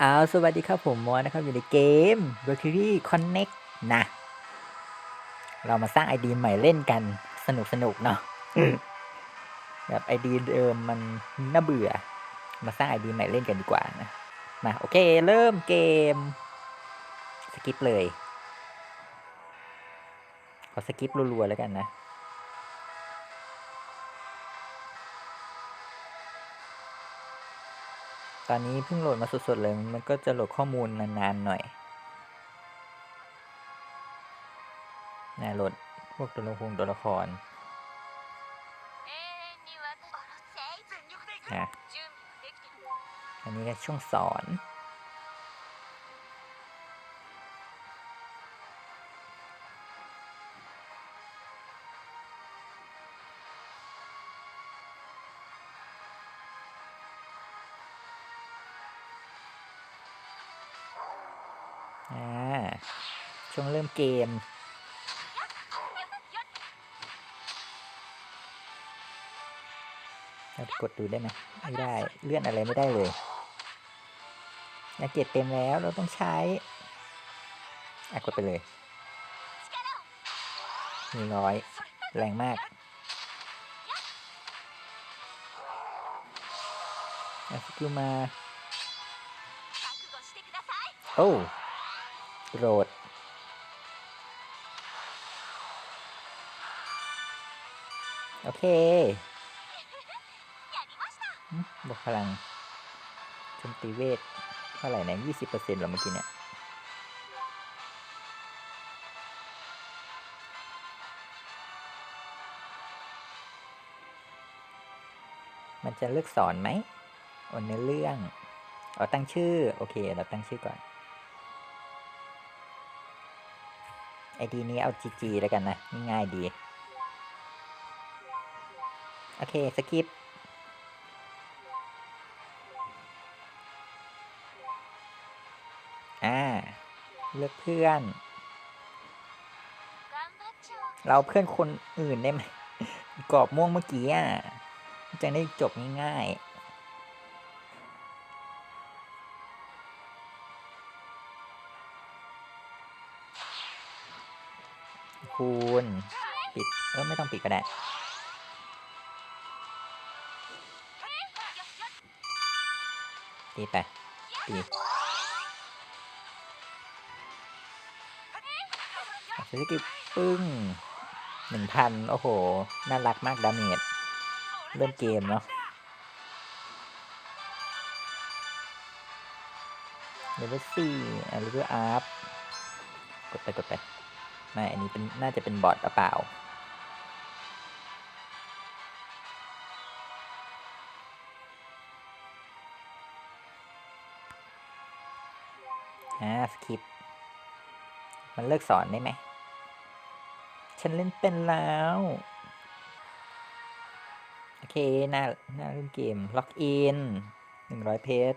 เอาสวัสดีครับผมมอสนะครับ อยู่ในเกม v e r c u r y Connect นะ เรามาสร้างไอดีใหม่เล่นกันสนุกสนุกๆเนาะแบบไอดีเดิมมันน่าเบื่อ มาสร้างไอดีใหม่เล่นกันดีกว่านะมาโอเค เริ่มเกม สกิปเลย ขอสกิปรัวๆแล้วกันนะ ตอนนี้เพิ่งโหลดมาสดๆเลย มันก็จะโหลดข้อมูลนานๆหน่อยนะโหลดพวกตัวละครตัวละครนะอันนี้ช่วงสอน ช่วงเริ่มเกม กดดูได้ไหมไม่ได้ เลื่อนอะไรไม่ได้เลยนาเกตเต็มแล้วเราต้องใช้อะกดไปเลยมีน้อย แรงมากอาคิวมา โอ้โรด โอเคบวกพลังชมตีเวทเท่าไหร่นะยี่สิบเปอร์เซ็นต์หรอเมื่อกี้เนี่ย มันจะเลือกสอนไหมอเนื้อเรื่องเอาตั้งชื่อ โอเค เราตั้งชื่อก่อนไอดีนี้เอาจีจีแล้วกันนะ ง่ายดี โอเค สกิปอ่า เลือกเพื่อน เราเพื่อนคนอื่นได้ไหมกรอบม่วงเมื่อกี้อะ จะได้จบง่ายคูณปิด เออไม่ต้องปิดก็ได้ ตีไปตีสกิลปึ้งหนึ่งพันโอ้โห น่ารักมากดาเมจเริ่มเกมเนาะเลเวลสี่อะเลเวลอัพกดไปกดไปไม่อันนี้เป็นน่าจะเป็นบอทหรือเปล่า อ่าสคริปมันเลิกสอนได้ไหม ฉันเล่นเป็นแล้ว โอเค หน้าหน้าเล่นเกม ล็อกอินหนึ่งร้อยเพจ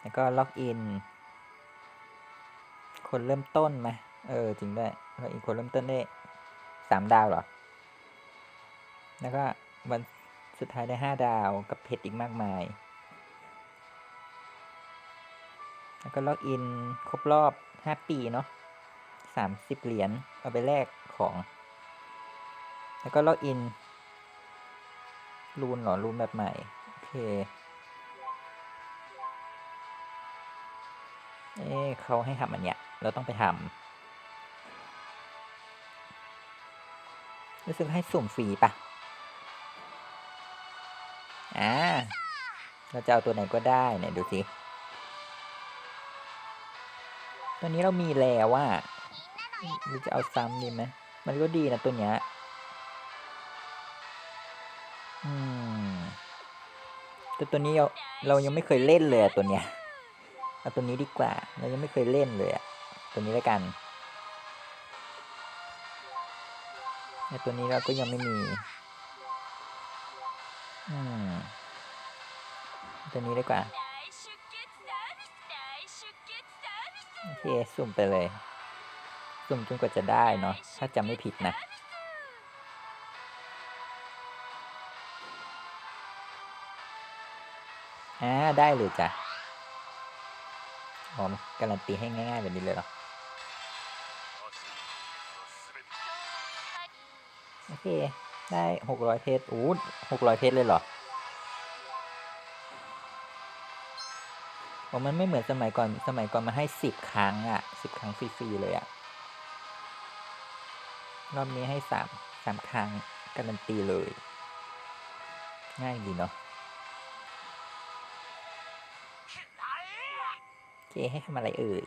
แล้วก็ล็อกอิน คนเริ่มต้นไหมเออ จริงด้วยล็อกอินคนเริ่มต้นได้สามดาวเหรอ แล้วก็วันสุดท้ายได้ห้าดาวกับเพจอีกมากมาย แล้วก็ล็อกอินครบรอบ 5 ปีเนาะ30เหรียญเอาไปแลกของ แล้วก็ล็อกอินรูนหรอรูนแบบใหม่ โอเค เอ๊เขาให้ทำอันเนี้ย เราต้องไปทำรู้สึกให้สุ่มฟรีปะอ่าเราจะเอาตัวไหนก็ได้ไหนดูสิ ตอนนี้เรามีแล้วว่าหรือจะเอาซ้ำดีไหมมันก็ดีนะตัวเนี้ยอืมแต่ตัวนี้เราเรายังไม่เคยเล่นเลยตัวเนี้ยเอาตัวนี้ดีกว่า เรายังไม่เคยเล่นเลยตัวนี้แล้วกันแต่ตัวนี้เราก็ยังไม่มีอืมตัวนี้ดีกว่า พี่เอสุ่มไปเลย สุ่มจนกว่าจะได้เนาะถ้าจำไม่ผิดนะอ่าได้เลยจ้ะอมการันตีให้ง่ายๆแบบนี้เลยเหรอโอเค ได้หกร้อยเพชรอู้หกร้อยเพชรเลยเหรอ โอ้มันไม่เหมือนสมัยก่อน สมัยก่อนมันให้สิบครั้งอะสิบครั้งฟรีๆเลยอะรอบนี้ให้สามสามครั้งการันตีเลย ง่ายดีเนาะโอเคให้ทำอะไรเอ่ย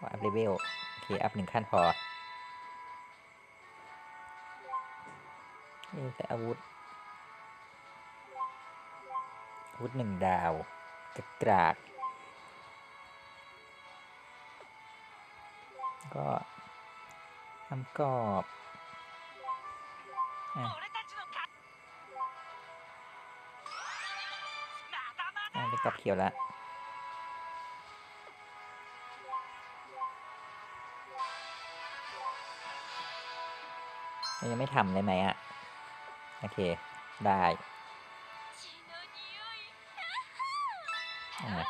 ว่าอัพเลเวลโอเค อัพหนึ่งขั้นพอนี่ใส่อาวุธ อาวุธหนึ่งดาว กระกราก ก็น้ำกรอบอ่าเป็นกรอบเขียวแล้วยังไม่ทำเลยไหมอะโอเค ได้ อ่ะ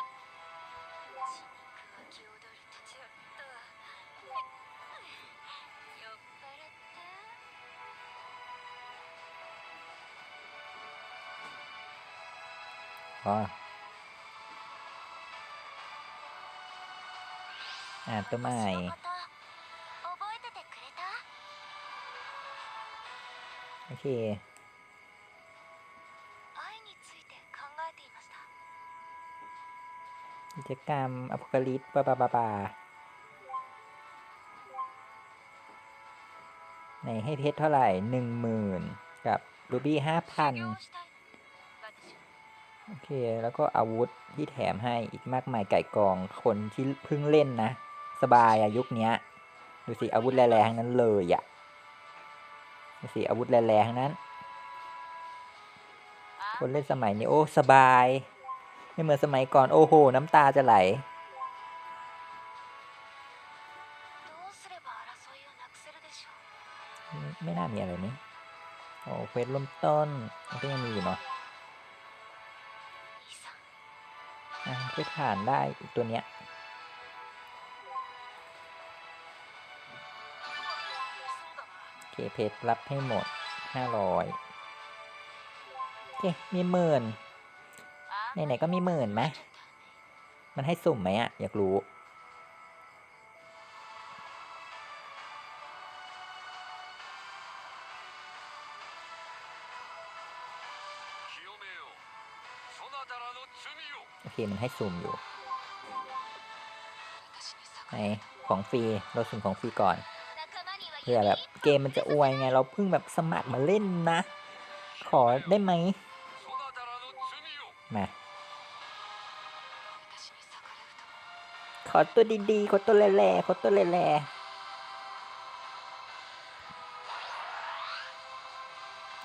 血肉湧き踊るとちょっと酔っ払った อ๋ออ่าตัวใหม่ 私のこと覚えててくれた โอเค กิจกรรมอพกลิสบาบาบาบาในให้เพชรเท่าไหร่หนึ่งหมื่นกับรูบี้ห้าพันโอเค แล้วก็อาวุธที่แถมให้อีกมากมายไก่กองคนที่เพิ่งเล่นนะ สบายอะยุคนี้ดูสิ อาวุธแรงๆนั้นเลยอะดูสิ อาวุธแรงๆนั้น คนเล่นสมัยนี้โอ้ สบาย ไม่เหมือนสมัยก่อนโอ้โห น้ำตาจะไหล ไม่น่ามีอะไรนี่โอ้เควสล้มต้นมันก็ยังมีอยู่เนาะเควสผ่านได้ตัวเนี้ยเคเพจรับให้หมดห้าร้อยโอเคมีหมื่น ไหนๆก็มีหมื่นไหมมันให้สุ่มไหมอะอยากรู้ โอเค มันให้สุ่มอยู่ไหนของฟรี เราสุ่มของฟรีก่อน เพื่อแบบเกมมันจะอวยไง เราเพิ่งแบบสมัครมาเล่นนะ ขอได้ไหมมา ขอตัวดีๆ ขอตัวแหล่ๆขอตัวแหล่ๆ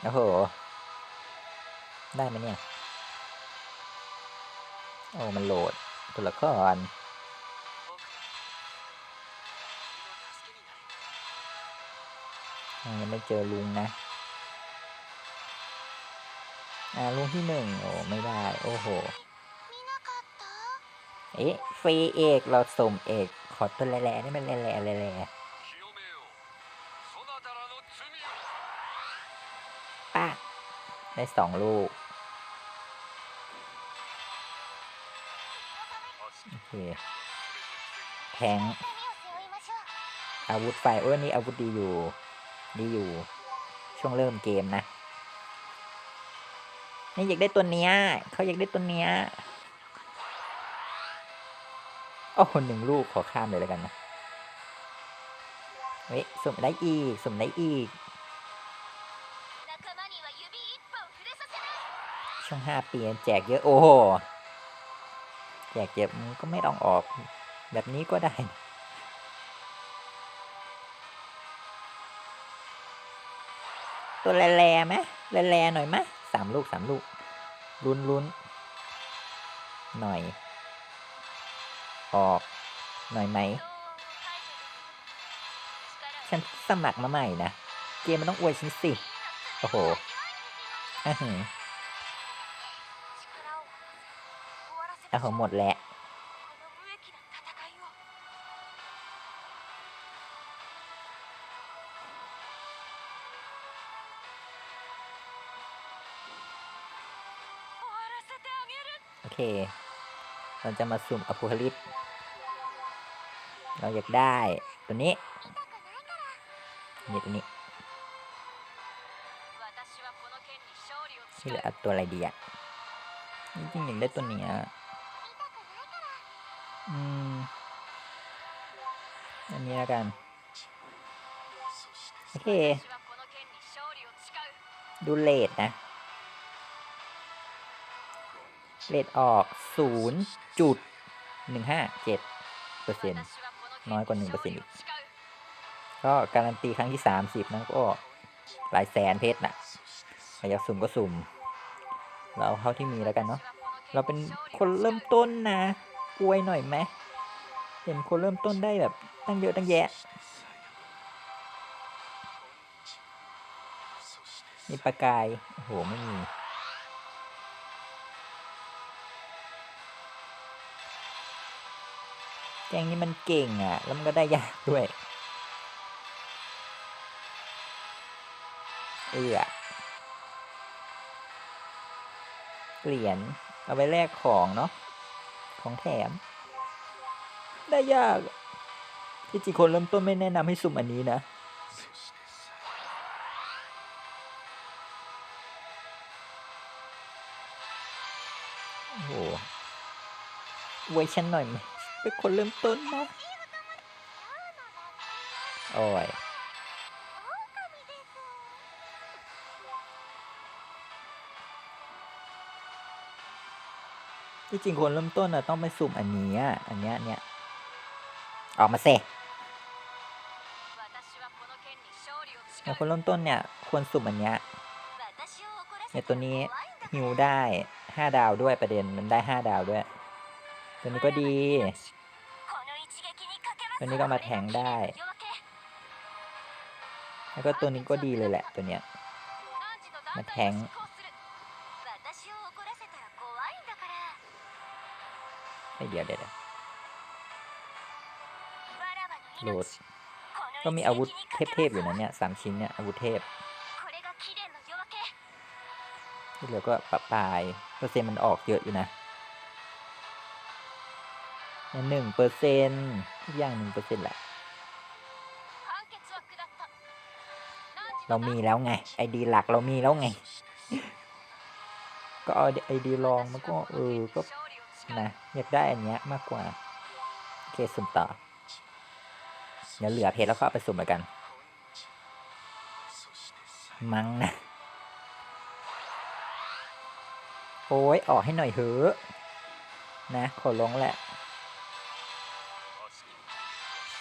โอ้โห ได้ไหมเนี่ย โอ้ มันโหลด ตัวละครยังไม่เจอลุงนะ อ่าลุงที่หนึ่งโอ้ ไม่ได้ โอ้โห เอ๊ะฟรีเอกเราส่งเอกขอตัวแหล่ๆนี่มันแหล่ๆแหล่ๆป้าได้สองลูกโอเคแทงอาวุธไฟโอ้ยนี่อาวุธดีอยู่ ดีอยู่ ช่วงเริ่มเกมนะ นี่อยากได้ตัวเนี้ยเขาอยากได้ตัวเนี้ย โอ้โหนึ่งลูกขอข้ามเลยแล้วกันนะเฮ้ยสุ่มได้อีสุ่มได้อีช่วงห้าปีแจกเยอะ โอ้โห แจกเยอะก็ไม่ต้องออก แบบนี้ก็ได้ตัวแร่ๆไหมแร่ๆหน่อยไหมสามลูกสามลูกลุ้นลุ้นหน่อย ออกหน่อยไหม ฉันสมัครมาใหม่นะ เกมมันต้องอวยฉันสิ โอ้โหอะหือเอาขอหมดแล้วโอเค เราจะมาสุ่มอพูฮลิปเราอยากได้ตัวนี้ นี่ตัวนี้นี่เหลือตัวอะไรดีอะจริงๆอยากได้ตัวนี้อะอืมอันนี้แล้วกัน โอเค ดูเลดนะ เลทออก 0.157เปอร์เซ็นต์น้อยกว่า1%อีก ก็การันตีครั้งที่ 30 นั่นก็หลายแสนเพชรนะอยากสุ่มก็สุ่ม เราเท่าที่มีแล้วกันเนาะ เราเป็นคนเริ่มต้นนะอวยหน่อยไหมเห็นคนเริ่มต้นได้แบบตั้งเยอะตั้งแยะ มีประกาย โอ้โห ไม่มี แกงนี้มันเก่งอะ แล้วมันก็ได้ยากด้วย เอือเหรียญเอาไปแลกของเนาะ ของแถม ได้ยาก ที่จริงคนเริ่มต้นไม่แนะนำให้สุ่มอันนี้นะ โอ้โหไว้ฉันหน่อยไหม็นคนเริ่มต้นนะโอ้ยที่จริงคนเริ่มต้นอะต้องไปสุ่มอันนี้อันเนี้ยเนี้ยออกมาเซแต่คนเริ่มต้นเนี่ยควรสุ่มอันเนี้ยเนี่ยตัวนี้ฮิวได้ห้าดาวด้วยประเด็นมันได้ห้าดาวด้วย ตัวนี้ก็ดี ตัวนี้ก็มาแทงได้ แล้วก็ตัวนี้ก็ดีเลยแหละตัวเนี้ย มาแทงเดี๋ยวเดี๋ยวโหลดก็มีอาวุธเทพๆอยู่นะเนี่ยสามชิ้นเนี่ยอาวุธเทพที่เหลือก็ปะปายเปอร์เซ็นต์มันออกเยอะอยู่นะ หนึ่งเปอร์เซนต์อย่างหนึ่งเปอร์เซนต์แหละ เรามีแล้วไง ไอดีหลักเรามีแล้วไง ก็เอาไอดีลองมันก็เออ ก็นะอยากได้อันเนี้ยมากกว่า โอเคสุ่มต่อ เดี๋ยเหลือเพจแล้วก็เาไปสุ่มเหมือนกัน มั้งนะ โอ้ยออกให้หน่อยเถอะ นะ ขอลงแหละ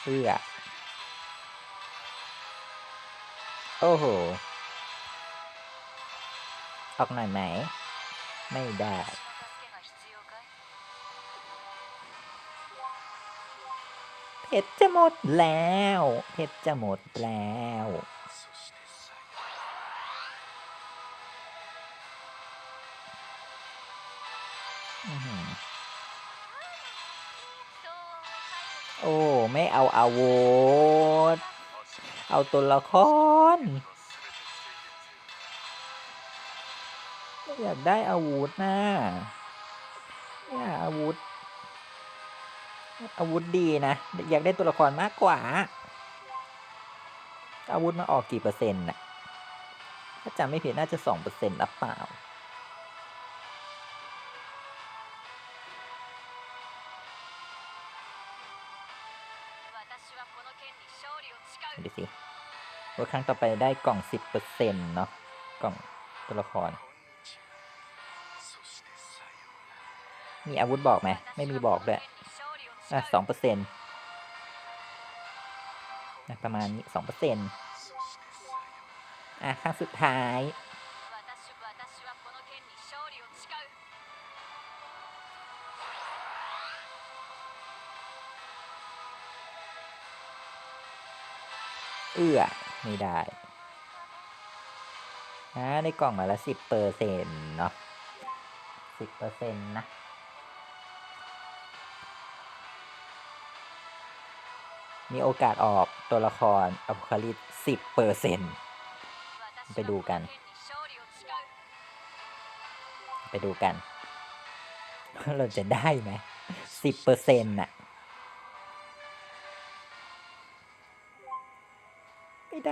สื้อ โอ้โห ออกหน่อยไหม ไม่ได้เพชรจะหมดแล้ว เพชรจะหมดแล้วอื โอ้ ไม่เอาอาวุธ เอาตัวละครอยากได้อาวุธนะเนี่ยอาวุธ อาวุธดีนะ อยากได้ตัวละครมากกว่า อาวุธมาออกกี่เปอร์เซ็นต์น่ะ ถ้าจำไม่ผิดน่าจะสองเปอร์เซ็นต์หรือเปล่า ดูสิว่าครั้งต่อไปได้กล่องสิบเปอร์เซ็นต์เนาะกล่องตัวละคร มีอาวุธบอกไหม ไม่มีบอกด้วยอะสองเปอร์เซ็นต์นะประมาณนี้สองเปอร์เซ็นต์อะครั้งสุดท้าย เอื้อไม่ได้นะในกล่องมาละสิบเปอร์เซ็นต์เนาะสิบเปอร์เซ็นต์นะมีโอกาสออกตัวละครอพคาลิสสิบเปอร์เซ็นต์ไปดูกัน ไปดูกัน เราจะได้ไหมสิบเปอร์เซ็นต์อะ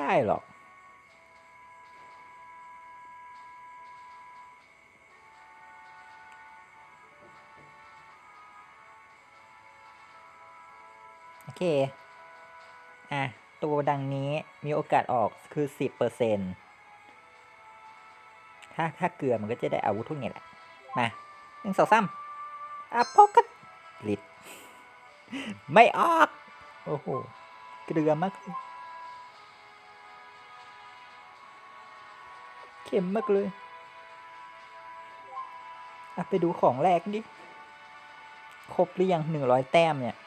ได้หรอก โอเค อะ ตัวดังนี้มีโอกาสออกคือสิบเปอร์เซ็นถ้าถ้าเกลือมันก็จะได้อาวุธทุกอย่างแหละ มาหนึ่งสองสามอะพกกันลิด ไม่ออก โอ้โห เกลือมากเลย เข็มมากเลยอะไปดูของแรกดิ ครบหรือยังหนึ่งร้อยแต้มเนี่ย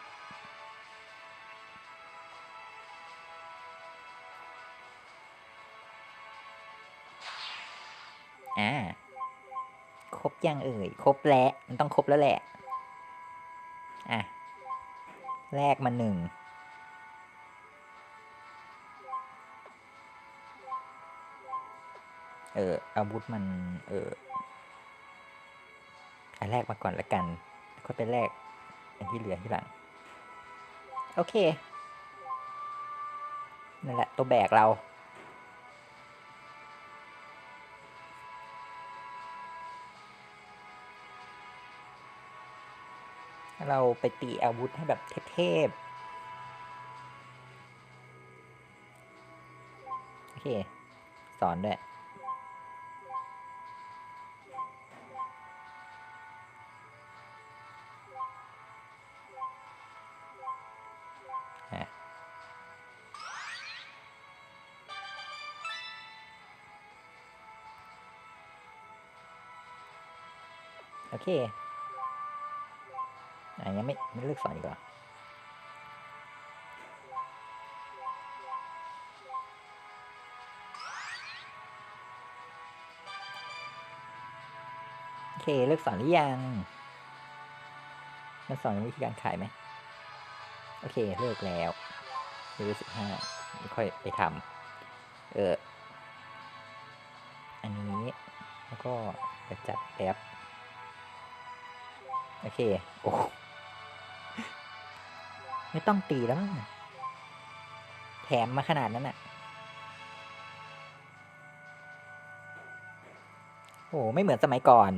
อ่า ครบยังเอ่ย ครบแล้ว มันต้องครบแล้วแหละ อะแลกมาหนึ่ง เอออาวุธมัน เอออันแรกมาก่อนละกันแล้วค่อยไปแลกอันที่เหลือที่หลัง โอเค นั่นแหละ ตัวแบกเรา เราไปตีอาวุธให้แบบเทพๆ โอเค สอนด้วย เคอะยังไม่ไม่เลือกสอนอีกเหรอโอเคเลือกสอนหรือยังมันสอนวิธีการขายไหมโอเคเลิกแล้วเลเวลสิบห้าไม่ค่อยไปทำเอออันนี้แล้วก็จะจัดแอป โอเค โอ้ไม่ต้องตีแล้วมั้งแถมมาขนาดนั้นอะโอ้ไม่เหมือนสมัยก่อน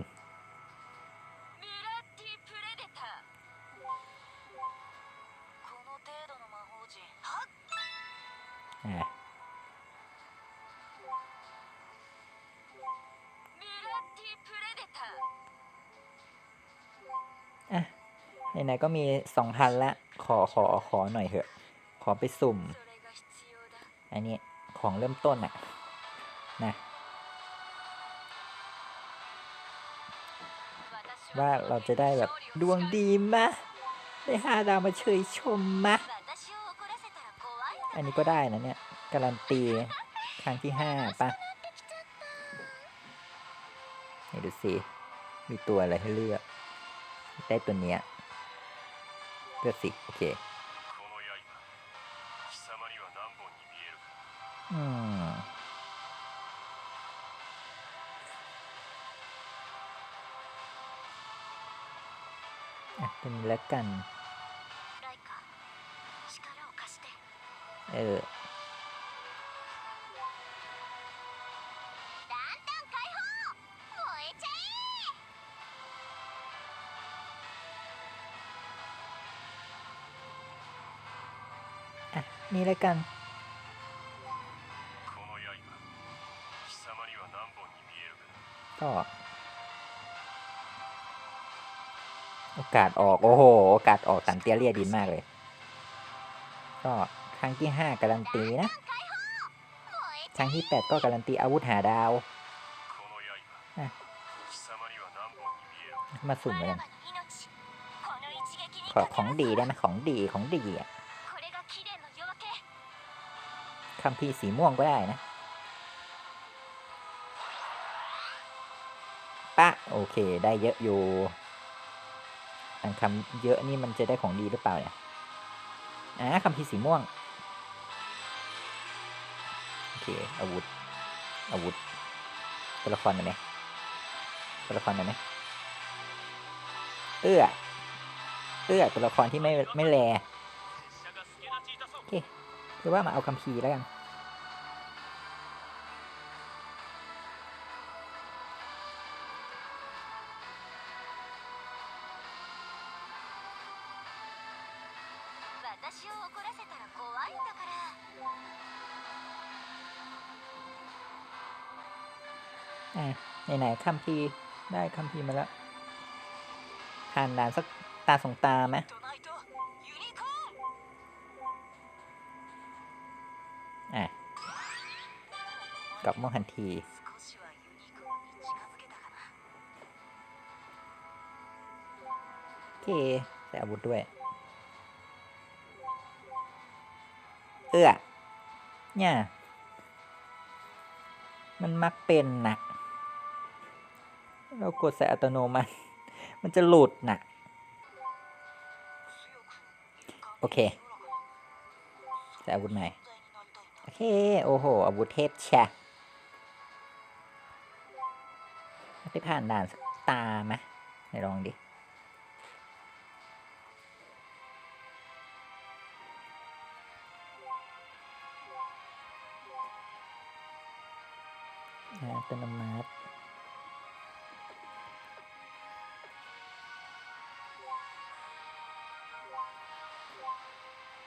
ไหนๆก็มีสองพันละ ขอขอขอหน่อยเถอะ ขอไปสุ่ม อันนี้ของเริ่มต้นอะนะว่าเราจะได้แบบดวงดีมะ ได้ห้าดาวมาเฉยชมมะ อันนี้ก็ได้นะเนี่ย การันตีครั้งที่ห้าปะนี่ดูสิ มีตัวอะไรให้เลือก ได้ตัวเนี้ย เลือดสิโอเคอืมอะเป็นแล้วกัน เออ นี้แล้กันก็โอกาสออก โอ้โห โอกาสออกสันเตียเรียดีมากเลย ก็ครั้งที่ห้าการันตีนะ ครั้งที่แปดก็การันตีอาวุธหาดาว มาสุ่มเลยขอของดีได้ไหมของดีของดีอะ คัมภีร์สีม่วงก็ได้นะปะโอเค ได้เยอะอยู่อันคำเยอะนี่มันจะได้ของดีหรือเปล่าเนี่ยอ่าคำพีร์สีม่วง โอเค อาวุธ อาวุธตัวละครหน่อยไหมตัวละครหน่อยไหมเอื้อเอื้อตัวละครที่ไม่ไม่แล คือว่ามาเอาคำพีแล้วกันไหนๆคำพีได้คำพีมาแล้วผ่านด่านสักตาสองตาไหม กลับมองหันที โอเคใส่อาวุธด้วย เอื้อเนี่ย มันมักเป็นนะเรากดใส่อัตโนมัติ มันจะหลุดนะโอเคใส่อาวุธใหม่ โอเค โอ้โห อาวุธเทพชะ ไปผ่านด่านตาไหมลองดิอัตโนมัติ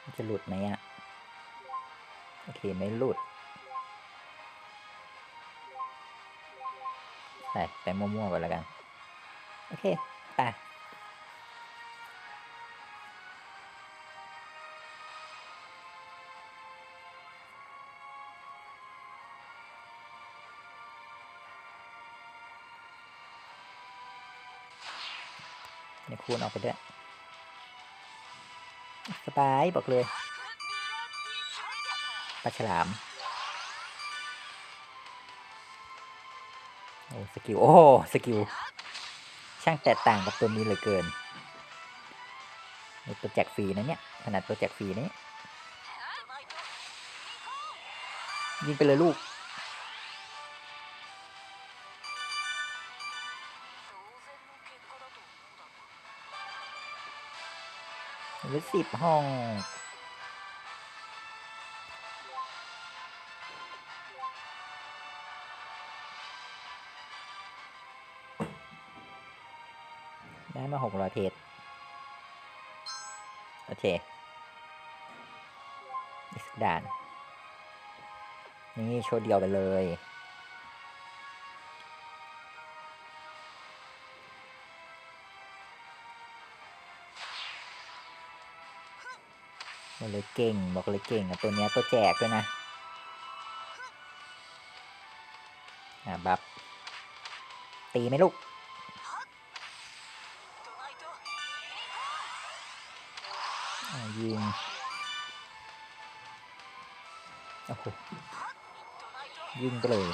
มันจะหลุดไหมอะโอเค ไม่หลุด ใส่ไปมั่วๆก่อนแล้วกัน โอเค ไปเดี๋ยคูณออกไปด้วยสบายบอกเลยปลาฉลาม สกิล โอ้สกิล ช่างแตกต่างกับตัวนี้เหลือเกินนี่ตัวแจกฟรีนะเนี่ย ขนาดตัวแจกฟรีนี่ยิงไปเลยลูกหลือสิบห้อง มาหกร้อยเพชรโอเคอีกสักด่าน นี่โชว์เดียวไปเลยบอกเลยเก่ง บอกเลยเก่งอะตัวเนี้ยตัวแจกด้วยนะ อะบับ ตีไหมลูก ยิงโอ้โหยิงไปเลย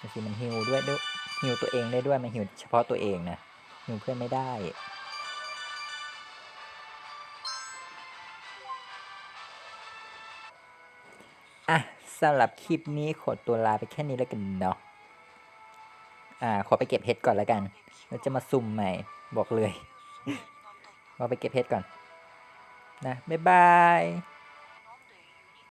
บางทีมันฮิวด้วยด้วยฮิวตัวเองได้ด้วย มันฮิวเฉพาะตัวเองนะฮิวเพื่อนไม่ได้ สำหรับคลิปนี้ขอตัวลาไปแค่นี้แล้วกันเนาะอ่า ขอไปเก็บเห็ดก่อนแล้วกัน แล้วจะมาซุ่มใหม่บอกเลยขอไปเก็บเห็ดก่อน นะ บ๊ายบาย